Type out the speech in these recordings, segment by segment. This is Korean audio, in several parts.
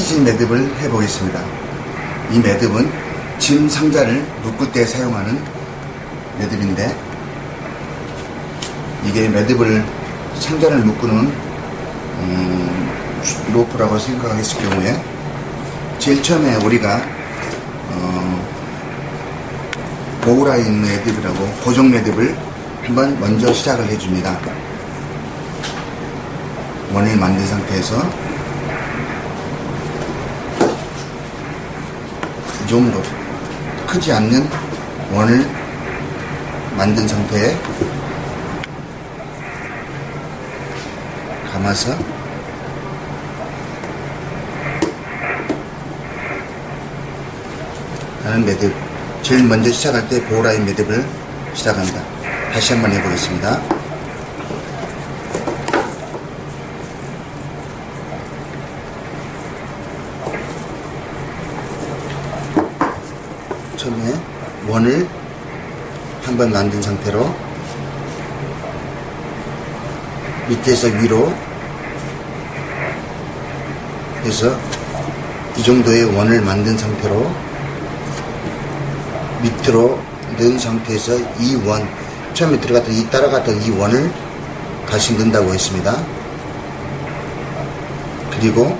키지 매듭을 해보겠습니다. 이 매듭은 짐 상자를 묶을 때 사용하는 매듭인데 이게 매듭을 상자를 묶는 음, 로프라고 생각했을 경우에 제일 처음에 우리가 어, 보우라인 매듭이라고 고정 매듭을 한번 먼저 시작을 해줍니다. 원을 만든 상태에서 이 정도 크지 않는 원을 만든 상태에 감아서 하는 매듭. 제일 먼저 시작할 때 보호라인 매듭을 시작합니다. 다시 한번 해보겠습니다 처음에 원을 한번 만든 상태로 밑에서 위로 해서 이 정도의 원을 만든 상태로 밑으로 넣은 상태에서 이 원, 처음에 들어갔던 이 따라갔던 이 원을 다시 넣는다고 했습니다. 그리고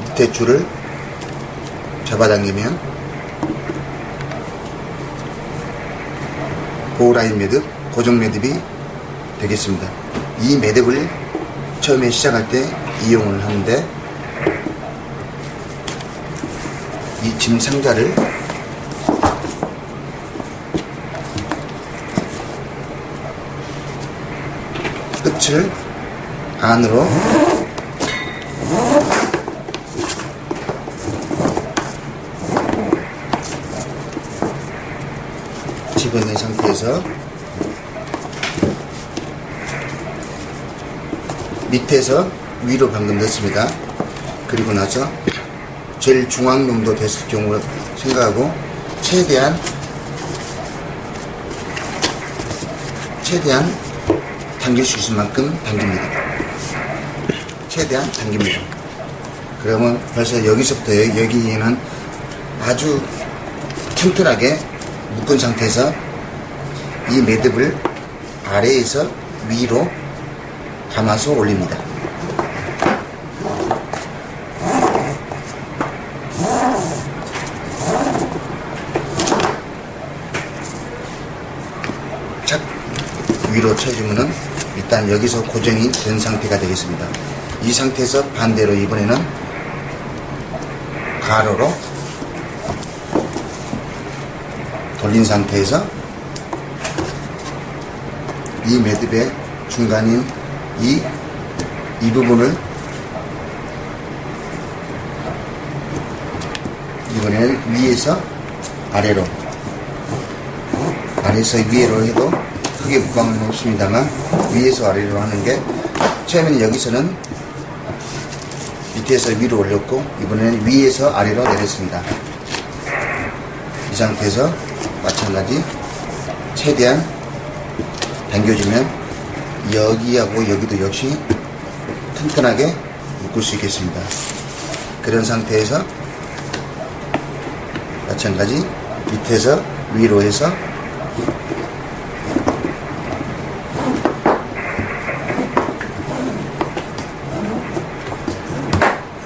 밑에 줄을 잡아당기면 보호라인 매듭, 고정 매듭이 되겠습니다. 이 매듭을 처음에 시작할 때 이용을 하는데 이 짐 상자를 끝을 안으로 상태에서 밑에서 위로 방금 넣습니다. 그리고 나서 제일 중앙 정도 됐을 경우 생각하고 최대한 최대한 당길 수 있을 만큼 당깁니다. 최대한 당깁니다. 그러면 벌써 여기서부터 여- 여기는 아주 튼튼하게 묶은 상태에서 이 매듭을 아래에서 위로 감아서 올립니다. 착 위로 쳐주면은 일단 여기서 고정이 된 상태가 되겠습니다. 이 상태에서 반대로 이번에는 가로로 돌린 상태에서 이 매듭의 중간인 이, 이 부분을 이번에는 위에서 아래로 아래에서 위로 해도 크게 무방은 없습니다만 위에서 아래로 하는 게 처음에는 여기서는 밑에서 위로 올렸고 이번에는 위에서 아래로 내렸습니다. 이 상태에서 마찬가지 최대한 당겨주면 여기하고 여기도 역시 튼튼하게 묶을 수 있겠습니다. 그런 상태에서 마찬가지 밑에서 위로 해서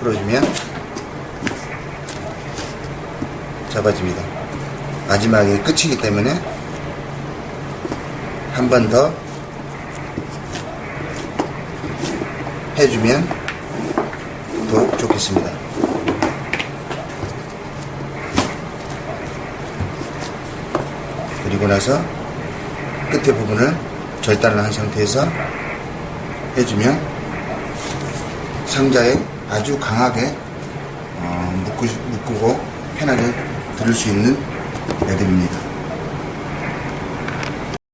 풀어주면 잡아집니다. 마지막에 끝이기 때문에 한 번 더 해주면 더 좋겠습니다. 그리고 나서 끝에 부분을 절단을 한 상태에서 해주면 상자에 아주 강하게 어, 묶으, 묶고 편하게 들을 수 있는 매듭입니다.